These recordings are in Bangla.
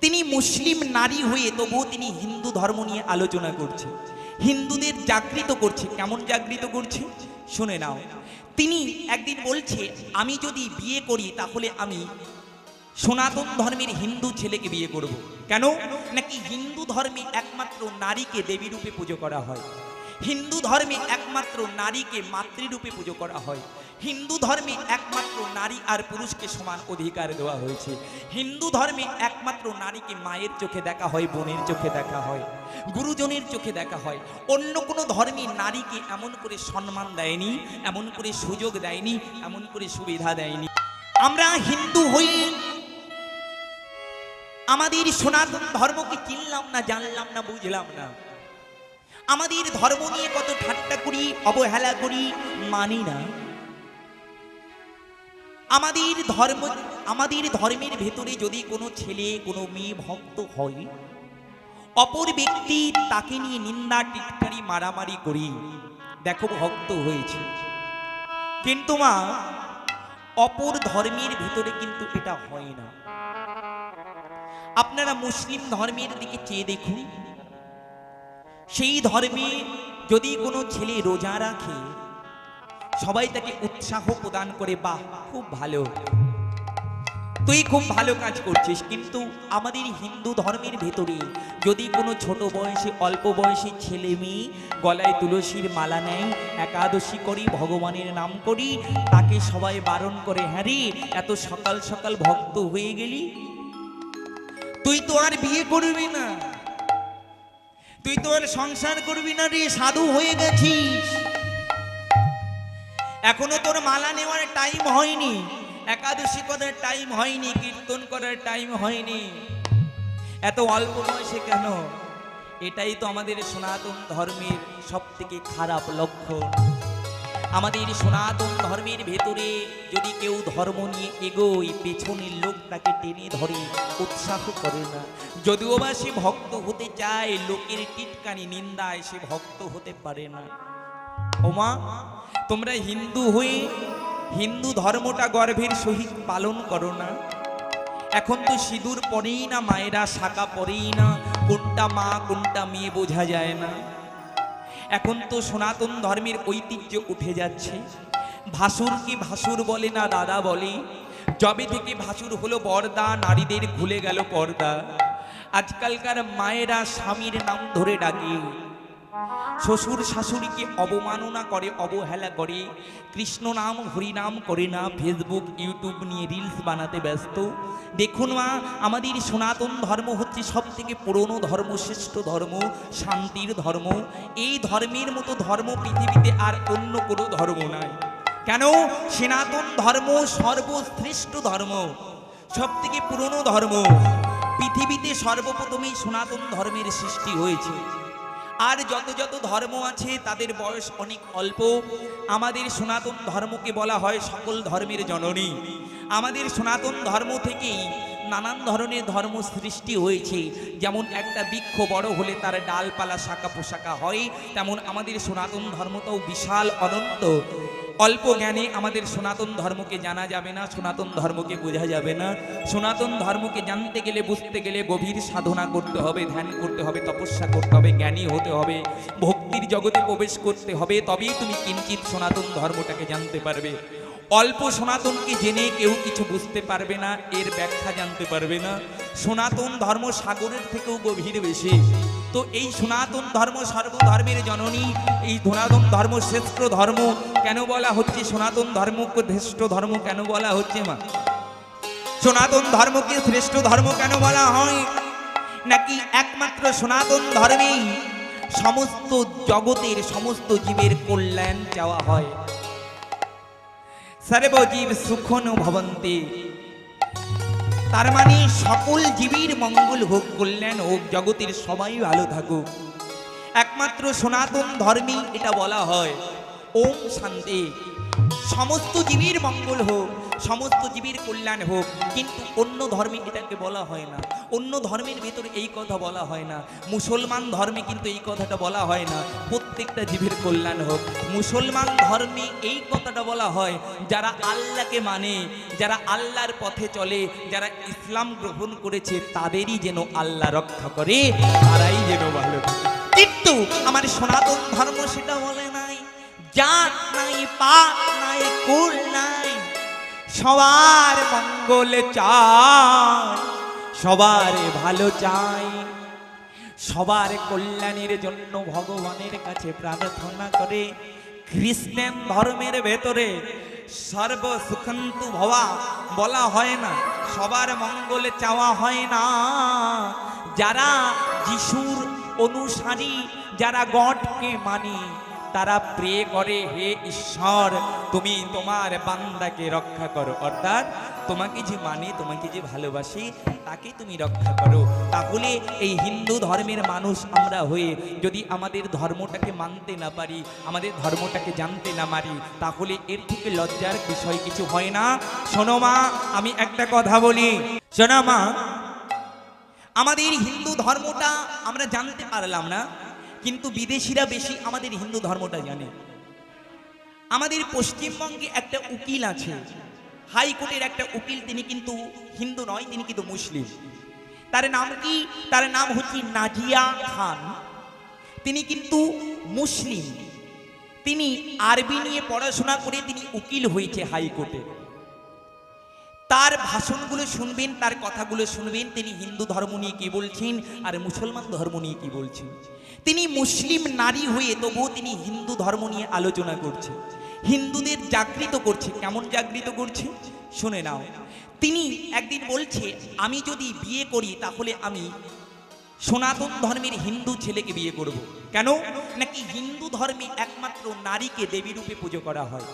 তিনি মুসলিম নারী হয়ে তবুও তিনি হিন্দু ধর্ম নিয়ে আলোচনা করছে। হিন্দুদের জাগৃত করছে। কেমন জাগৃত করছে? শুনে নাও। তিনি একদিন বলছে, আমি যদি বিয়ে করি তাহলে আমি সনাতন ধর্মের হিন্দু ছেলেকে বিয়ে করব। কেন? নাকি হিন্দু ধর্মে একমাত্র নারীকে দেবী রূপে পুজো করা হয়? হিন্দু ধর্মে একমাত্র নারীকে মাতৃরূপে পুজো করা হয়। হিন্দু ধর্মে একমাত্র নারী আর পুরুষকে সমান অধিকার দেওয়া হয়েছে। হিন্দু ধর্মে একমাত্র নারীকে মায়ের চোখে দেখা হয়, বোনের চোখে দেখা হয়, গুরুজনের চোখে দেখা হয়। অন্য কোনো ধর্মে নারীকে এমন করে সম্মান দেয়নি, এমন করে সুযোগ দেয়নি, এমন করে সুবিধা দেয়নি। আমরা হিন্দু হয়ে আমাদের সনাতন ধর্মকে চিনলাম না, জানলাম না, বুঝলাম না। আমাদের ধর্ম নিয়ে কত ঠাট্টা করি অবহেলা করি মানি না। আমাদের ধর্ম, আমাদের ধর্মের ভেতরে যদি কোনো ছেলে, কোনো মেয়ে ভক্ত হয়, অপর ব্যক্তি তাকে নিয়ে নিন্দা, টিটকারি, মারামারি করি, দেখো ভক্ত হয়েছে। কিন্তু মা, অপর ধর্মের ভিতরে কিন্তু এটা হয় না। আপনারা মুসলিম ধর্মের দিকে চেয়ে দেখুন। সেই ধর্মে যদি কোনো ছেলে রোজা রাখে সবাই তাকে উৎসাহ প্রদান করে, বাহ, খুব ভালো তুই খুব ভালো কাজ করছিস, কিন্তু আমাদের হিন্দু ধর্মের ভেতরে যদি কোনো ছোট বয়সে, অল্প বয়সী ছেলে মেয়ে গলায় তুলসীর মালা নেয়, একাদশী করি, ভগবানের নাম করি, তাকে সবাই বারণ করে হ্যাঁ এত সকাল সকাল ভক্ত হয়ে গেলি? তুই তো আর বিয়ে করবি না। তুই তো আর সংসার করবি না রে, সাধু হয়ে গেছিস। এখনও তোর মালা নেওয়ার টাইম হয়নি। একাদশী করার টাইম হয়নি, কীর্তন করার টাইম হয়নি। এত অল্প বয়সে কেন? এটাই তো আমাদের সনাতন ধর্মের সব থেকে খারাপ লক্ষণ। আমাদের সনাতন ধর্মের ভেতরে যদি কেউ ধর্ম নিয়ে এগোয়, পেছনের লোক তাকে টেনে ধরে, উৎসাহ করে না। যদিও বা সে ভক্ত হতে চায়, লোকের টিটকানি নিন্দায় সে ভক্ত হতে পারে না। ওমা, তোমরা হিন্দু হয়ে হিন্দু ধর্মটা গর্ভের সহিত পালন করো না। এখন তো সিঁদুর পরেই না, মায়েরা শাখা পরেই না, কোনটা মা, কোনটা মেয়ে বোঝা যায় না। এখন তো সনাতন ধর্মের ঐতিহ্য উঠে যাচ্ছে। ভাসুরকে ভাসুর বলে না, দাদা বলে? জবে থেকে ভাসুর হলো বর্দা নারীদের ভুলে গেল পর্দা। আজকালকার মায়েরা স্বামীর নাম ধরে ডাকে। শ্বশুর শাশুড়িকে অবমাননা করে, অবহেলা করে। কৃষ্ণ নাম হরিনাম করে না। ফেসবুক ইউটিউব নিয়ে রিলস বানাতে ব্যস্ত। দেখুন মা, আমাদের সনাতন ধর্ম হচ্ছে সব থেকে পুরনো ধর্ম, শ্রেষ্ঠ ধর্ম, শান্তির ধর্ম। এই ধর্মের মতো ধর্ম পৃথিবীতে আর অন্য কোনো ধর্ম নাই। কেন? সনাতন ধর্ম সর্বশ্রেষ্ঠ ধর্ম সব থেকে পুরনো ধর্ম। পৃথিবীতে সর্বপ্রথমেই সনাতন ধর্মের সৃষ্টি হয়েছে। আর যত যত ধর্ম আছে, তাদের বয়স অনেক অল্প। আমাদের সনাতন ধর্মকে বলা হয় সকল ধর্মের জননী। আমাদের সনাতন ধর্ম থেকেই নানান ধরনের ধর্ম সৃষ্টি হয়েছে। যেমন একটা বৃক্ষ বড় হলে তার ডালপালা শাখা পোশাকা হয়, তেমন আমাদের সনাতন ধর্মটাও বিশাল অনন্ত। অল্প জ্ঞানে আমাদের সনাতন ধর্মকে জানা যাবে না, সনাতন ধর্মকে বোঝা যাবে না। সনাতন ধর্মকে জানতে গেলে, বুঝতে গেলে গভীর সাধনা করতে হবে, ধ্যান করতে হবে, তপস্যা করতে হবে, জ্ঞানী হতে হবে, ভক্তির জগতে প্রবেশ করতে হবে, তবেই তুমি কিঞ্চিত সনাতন ধর্মটাকে জানতে পারবে। অল্প সনাতনকে জেনে কেউ কিছু বুঝতে পারবে না, এর ব্যাখ্যা জানতে পারবে না। সনাতন ধর্ম সাগরের থেকেও গভীর বেশি। তো এই সনাতন ধর্ম সর্বধর্মের জননী, এই সনাতন ধর্ম শ্রেষ্ঠ ধর্ম কেন বলা হচ্ছে সনাতন ধর্মকে শ্রেষ্ঠ ধর্ম কেন বলা হচ্ছে মা? সনাতন ধর্মকে শ্রেষ্ঠ ধর্ম কেন বলা হয়? নাকি একমাত্র সনাতন ধর্মেই সমস্ত জগতের সমস্ত জীবের কল্যাণ চাওয়া হয়? সর্বজীব সুখন ভবন্তে। তার মানে সকল জীবীর মঙ্গল হোক কল্যাণ হোক জগতের সবাই ভালো থাকুক। একমাত্র সনাতন ধর্মী এটা বলা হয়। ওম শান্তি। সমস্ত জীবীর মঙ্গল হোক। সমস্ত জীবের কল্যাণ হোক, কিন্তু অন্য ধর্মে এটাকে বলা হয় না। অন্য ধর্মের ভেতরে এই কথা বলা হয় না। মুসলমান ধর্মে কিন্তু এই কথাটা বলা হয় না। প্রত্যেকটা জীবের কল্যাণ হোক। মুসলমান ধর্মে এই কথাটা বলা হয়, যারা আল্লাহকে মানে যারা আল্লাহর পথে চলে, যারা ইসলাম গ্রহণ করেছে, তাদেরই যেন আল্লাহ রক্ষা করে, তারাই যেন ভালো কিন্তু আমার সনাতন ধর্ম সেটা বলে নাই। জাত নাই, পাত নাই, কুল নাই সবার মঙ্গল চাই, সবার ভালো চাই। সবার কল্যাণের জন্য ভগবানের কাছে প্রার্থনা করে খ্রিস্টান ধর্মের ভেতরে সর্ব সুখন্তু ভবা বলা হয় না, সবার মঙ্গল চাওয়া হয় না। যারা যিশুর অনুসারী, যারা গডকে মানি তারা প্রে করে, হে ঈশ্বর, তুমি তোমার বান্দাকে রক্ষা করো। অর্থাৎ তোমাকে যে মানে তোমাকে যে ভালোবাসি, তাকে তুমি রক্ষা করো। তাহলে এই হিন্দু ধর্মের মানুষ আমরা হয়ে যদি আমাদের ধর্মটাকে মানতে না পারি, আমাদের ধর্মটাকে জানতে না পারি, তাহলে এর থেকে লজ্জার বিষয় কিছু হয় না। শোনো মা, আমি একটা কথা বলি। শোনা মা, আমাদের হিন্দু ধর্মটা আমরা জানতে পারলাম না। কিন্তু বিদেশিরা বেশি আমাদের হিন্দু ধর্মটা জানে। আমাদের পশ্চিমবঙ্গে একটা উকিল আছে। হাইকোর্টের একটা উকিল, তিনি কিন্তু হিন্দু নয়, তিনি কিন্তু মুসলিম। তার নাম কি? তার নাম হচ্ছে নাজিয়া খান। তিনি কিন্তু মুসলিম। তিনি আরবি নিয়ে পড়াশোনা করে তিনি উকিল হয়েছে হাইকোর্টে তার ভাষণগুলো শুনবেন, তার কথাগুলো শুনবেন, তিনি হিন্দু ধর্ম নিয়ে কি বলছেন, আর মুসলমান ধর্ম নিয়ে কি বলছেন? তিনি মুসলিম নারী হয়ে তবুও তিনি হিন্দু ধর্ম নিয়ে আলোচনা করছে হিন্দুদের জাগৃত করছে, কেমন জাগৃত করছে? শুনে নাও। তিনি একদিন বলছে, আমি যদি বিয়ে করি, তাহলে আমি সনাতন ধর্মের হিন্দু ছেলেকে বিয়ে করব। কেন? নাকি হিন্দু ধর্মে একমাত্র নারীকে দেবী রূপে পুজো করা হয়।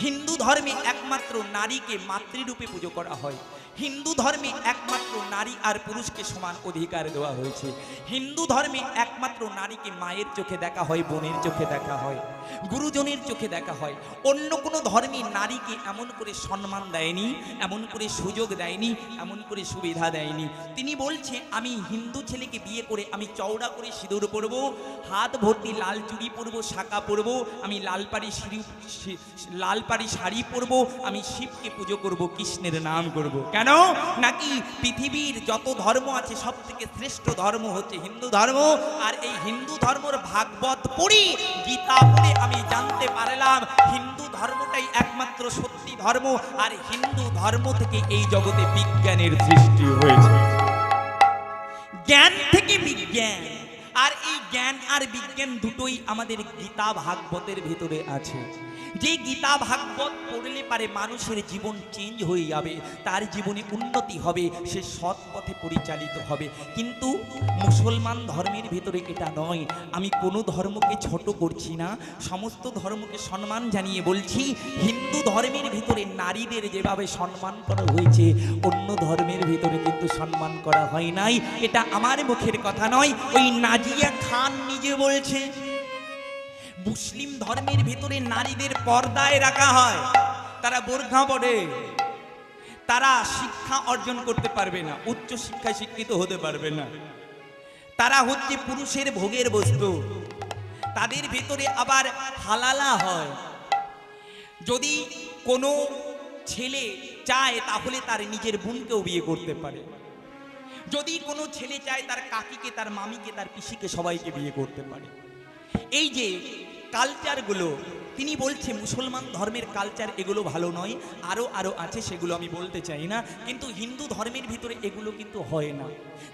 হিন্দু ধর্মে একমাত্র নারীকে মাতৃরূপে পুজো করা হয়। হিন্দু ধর্মে একমাত্র নারী আর পুরুষকে সমান অধিকার দেওয়া হয়েছে। হিন্দু ধর্মে একমাত্র নারীকে মায়ের চোখে দেখা হয়, বোনের চোখে দেখা হয়। গুরুজনের চোখে দেখা হয়। অন্য কোনো ধর্মে নারীকে এমন করে সম্মান দেয়নি, এমন করে সুযোগ দেয়নি, এমন করে সুবিধা দেয়নি। তিনি বলছে আমি হিন্দু ছেলেকে বিয়ে করে আমি চওড়া করে সিঁদুর পরবো, হাত ভর্তি লাল চুড়ি পরবো শাঁকা পরবো, আমি লাল পাড়ি সিঁড়ি লাল পাড়ি শাড়ি পরবো, আমি শিবকে পুজো করব, কৃষ্ণের নাম করব। কেন? নাকি পৃথিবীর যত ধর্ম আছে সব থেকে শ্রেষ্ঠ ধর্ম হচ্ছে হিন্দু ধর্ম, আর এই হিন্দু ধর্মর ভাগবত পড়ি, গীতা পড়ে আমি জানতে পারলাম, হিন্দু ধর্মটাই একমাত্র সত্যি ধর্ম, আর হিন্দু ধর্ম থেকে এই জগতে বিজ্ঞানের সৃষ্টি হয়েছে। জ্ঞান থেকে বিজ্ঞান। আর এই জ্ঞান আর বিজ্ঞান দুটোই আমাদের গীতা ভাগবতের ভেতরে আছে। যে গীতা ভাগবত পড়লে পারে মানুষের জীবন চেঞ্জ হয়ে যাবে, তার জীবনে উন্নতি হবে, সে সৎ পথে পরিচালিত হবে। কিন্তু মুসলমান ধর্মের ভেতরে এটা নয়। আমি কোনো ধর্মকে ছোট করছি না, সমস্ত ধর্মকে সম্মান জানিয়ে বলছি, হিন্দু ধর্মের ভিতরে নারীদের যেভাবে সম্মান করা হয়েছে, অন্য ধর্মের ভিতরে কিন্তু সম্মান করা হয় নাই। এটা আমার মুখের কথা নয়, ওই নাজিয়া খান নিজে বলছে, মুসলিম ধর্মের ভেতরে নারীদের পর্দায় রাখা হয়, তারা বোরখা পড়ে তারা শিক্ষা অর্জন করতে পারবে না, উচ্চ শিক্ষায় শিক্ষিত হতে পারবে না। তারা হচ্ছে পুরুষের ভোগের বস্তু। তাদের ভেতরে আবার হালালা হয়। যদি কোনো ছেলে চায়, তাহলে তার নিজের বোনকেও বিয়ে করতে পারে। যদি কোনো ছেলে চায় তার কাকিকে, তার মামিকে, তার পিসিকে সবাইকে বিয়ে করতে পারে। এই যে কালচারগুলো তিনি বলছে মুসলমান ধর্মের কালচার এগুলো ভালো নয় আরও আরও আছে সেগুলো আমি বলতে চাই না, কিন্তু হিন্দু ধর্মের ভিতরে এগুলো কিন্তু হয় না।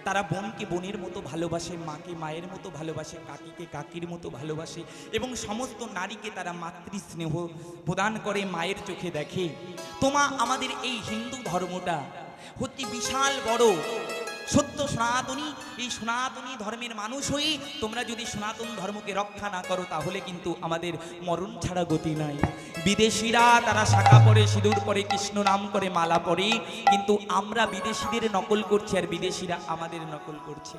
তারা বোনকে বোনের মতো ভালোবাসে, মাকে মায়ের মতো ভালোবাসে, কাকিকে কাকির মতো ভালোবাসে এবং সমস্ত নারীকে তারা মাতৃস্নেহ প্রদান করে, মায়ের চোখে দেখে। তোমা, আমাদের এই হিন্দু ধর্মটা হচ্ছে বিশাল বড় সত্য সনাতনী এই সনাতনী ধর্মের মানুষ হয়ে তোমরা যদি সনাতন ধর্মকে রক্ষা না করো, তাহলে কিন্তু আমাদের মরণ ছাড়া গতি নাই। বিদেশিরা তারা শাখা পরে, সিঁদুর পরে, কৃষ্ণ নাম করে মালা পরে, কিন্তু আমরা বিদেশিদের নকল করছি আর বিদেশিরা আমাদের নকল করছে।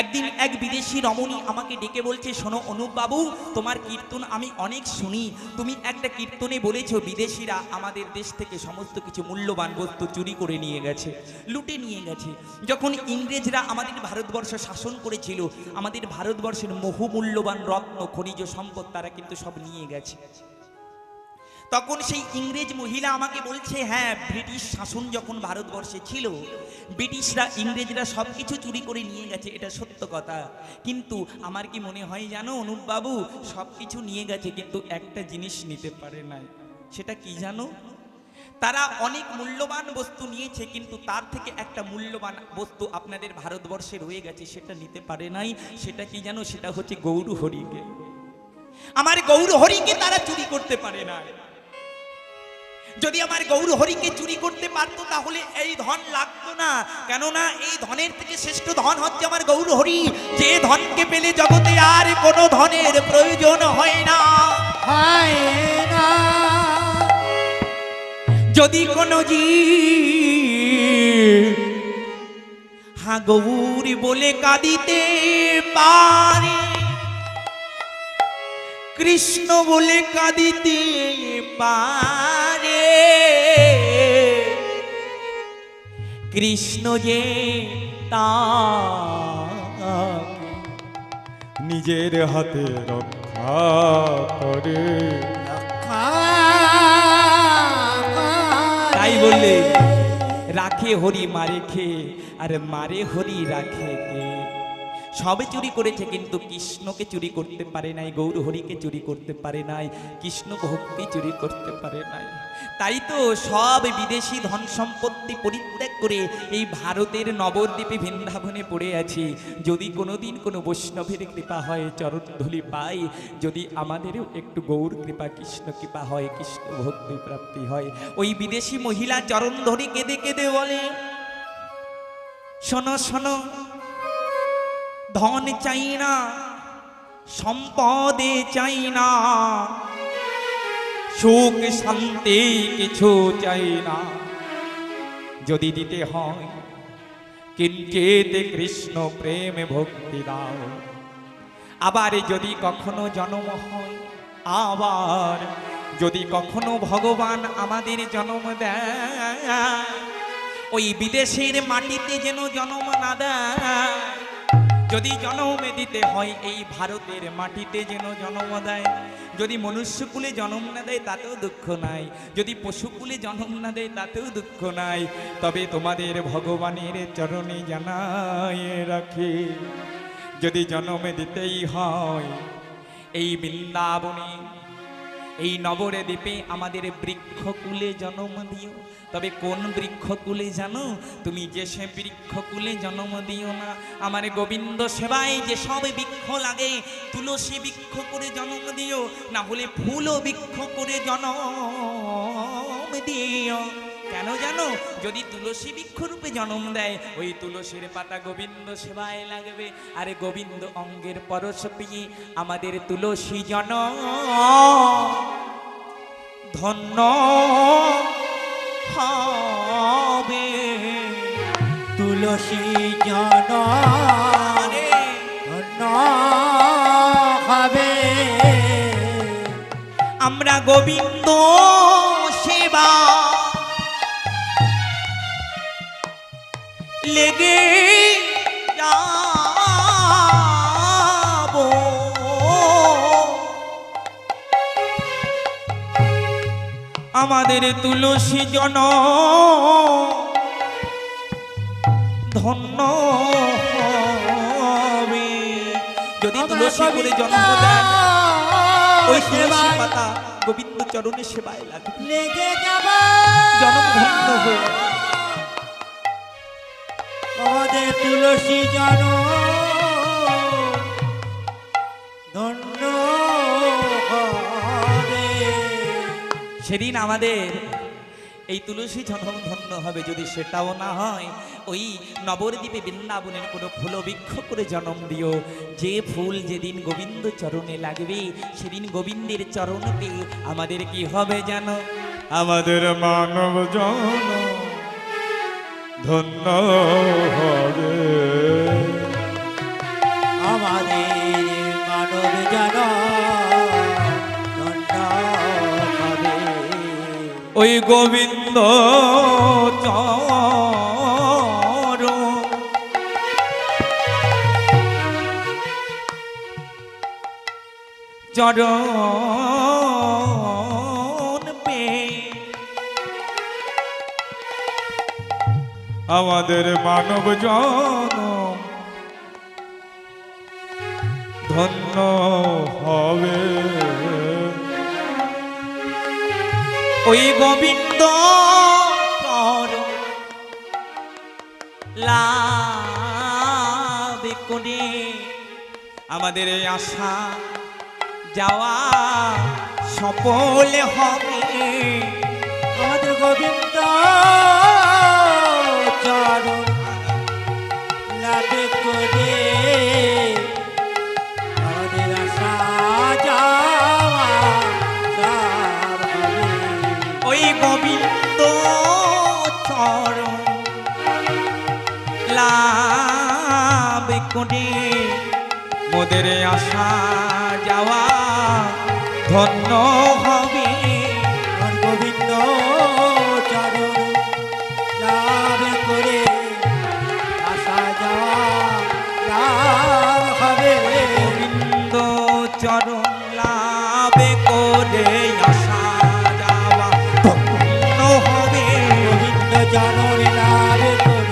একদিন এক বিদেশি রমণী আমাকে ডেকে বলছে, শোনো অনুপ বাবু তোমার কীর্তন আমি অনেক শুনি। তুমি একটা কীর্তনে বলেছ, বিদেশিরা আমাদের দেশ থেকে সমস্ত কিছু মূল্যবান বস্তু চুরি করে নিয়ে গেছে, লুটে নিয়ে গেছে। যখন ইংরেজরা আমাদের ভারতবর্ষ শাসন করেছিল, আমাদের ভারতবর্ষের বহুমূল্যবান রত্ন, খনিজ সম্পদ তারা কিন্তু সব নিয়ে গেছে। তখন সেই ইংরেজ মহিলা আমাকে বলছে হ্যাঁ ব্রিটিশ শাসন যখন ভারতবর্ষে ছিল, ব্রিটিশরা, ইংরেজরা সব কিছু চুরি করে নিয়ে গেছে, এটা সত্য কথা। কিন্তু আমার কি মনে হয় জানো অনুপবাবু সব কিছু নিয়ে গেছে, কিন্তু একটা জিনিস নিতে পারে নাই। সেটা কি জানো? তারা অনেক মূল্যবান বস্তু নিয়েছে, কিন্তু তার থেকে একটা মূল্যবান বস্তু আপনাদের ভারতবর্ষে রয়ে গেছে, সেটা নিতে পারে নাই, সেটা কি জানো? সেটা হচ্ছে গৌর হরিকে আমার গৌর হরিকে তারা চুরি করতে পারে না যদি আমার গৌর হরিকে চুরি করতে পারতো, তাহলে এই ধন লাগতো না। কেননা এই ধনের থেকে শ্রেষ্ঠ ধন হচ্ছে আমার গৌর হরি যে ধনকে পেলে জগতে আর কোনো ধনের প্রয়োজন হয় না। হয় না। যদি কোনো জীব হা বলে কাঁদিতে পারে কৃষ্ণ বলে কাঁদিতে পারে কৃষ্ণ যে তাকে নিজের হাতে রক্ষা করে। তাই বললে রাখে হরি মারে খে আর মারে হরি রাখে কে? সবে চুরি করেছে, কিন্তু কৃষ্ণকে চুরি করতে পারে নাই, গৌরহরিকে চুরি করতে পারে নাই, কৃষ্ণ ভক্তি চুরি করতে পারে নাই। তাই তো সব বিদেশি ধন সম্পত্তি পরিত্যাগ করে এই ভারতের নবদ্বীপে বৃন্দাবনে পড়ে আছি। যদি কোনোদিন কোনো বৈষ্ণবের কৃপা হয়, চরণধুলি পাই। যদি আমাদেরও একটু গৌর কৃপা, কৃষ্ণ কৃপা হয়, কৃষ্ণ ভক্তি প্রাপ্তি হয়। ওই বিদেশি মহিলা চরণ ধরে কেঁদে কেঁদে বলে, শোনো শোনো ধন চাই না, সম্পদে চাই না, সুখ শান্তি কিছু চাই না। যদি দিতে হয়, কিঞ্চিত কৃষ্ণ প্রেম ভক্তি দাও। আবার যদি কখনো জন্ম হয়, আবার যদি কখনো ভগবান আমাদের জন্ম দেয়, ওই বিদেশের মাটিতে যেন জন্ম না দেয় যদি জন্ম দিতে হয় এই ভারতের মাটিতে যেন জনম দেয়, যদি মনুষ্যকুলে জন্ম না দেয় তাতেও দুঃখ নাই, যদি পশুকুলে জন্ম না দেয় তাতেও দুঃখ নাই, তবে তোমাদের ভগবানের চরণে জানায় রাখি, যদি জন্মে দিতেই হয় এই বৃন্দাবনে এই নবরে দ্বীপে আমাদের বৃক্ষকুলে জন্ম দিও। তবে কোন বৃক্ষকুলে জানো? তুমি যে সে বৃক্ষকুলে জন্ম দিও না। আমার গোবিন্দ সেবায় যে সব বৃক্ষ লাগে, তুলসী বৃক্ষ করে জন্ম দিও। না হলে ফুলও বৃক্ষ করে জন্ম দিও। কেন জানো? যদি তুলসী বৃক্ষরূপে জন্ম দেয়, ওই তুলসীর পাতা গোবিন্দ সেবায় লাগবে। আরে গোবিন্দ অঙ্গের পরশ পেয়ে আমাদের তুলসী জন ধন্য হবে। তুলসী জন ধন্য হবে। আমরা গোবিন্দ আমাদের তুলসী জন। ধন্য হবে। যদি তুলসী করে জন্ম দেন ওই তুলসী পাতা গোবিন্দ চরণে সেবায় লাগবে জনমধন্য হয়ে। আমাদের তুলসী জন। সেদিন আমাদের এই তুলসী জনম ধন্য হবে যদি সেটাও না হয়। ওই নবরদ্বীপে বৃন্দাবনের কোনো ফুল বৃক্ষ করে জন্ম দিও। যে ফুল যেদিন গোবিন্দ চরণে লাগবে, সেদিন গোবিন্দের চরণ পেয়ে আমাদের কি হবে জানো? আমাদের মানব জন ধন্য হবে। ওই গোবিন্দ চরণ পে। আমাদের মানব জন ধন্য হবে। ওই গোবিন্দ আমাদের এই আশা যাওয়া সফল হবে। আমাদের গোবিন্দ চরণ আমাদের আশা যাওয়া চরণ লাভ করে মোদের আশা যাওয়া ধন্য হবে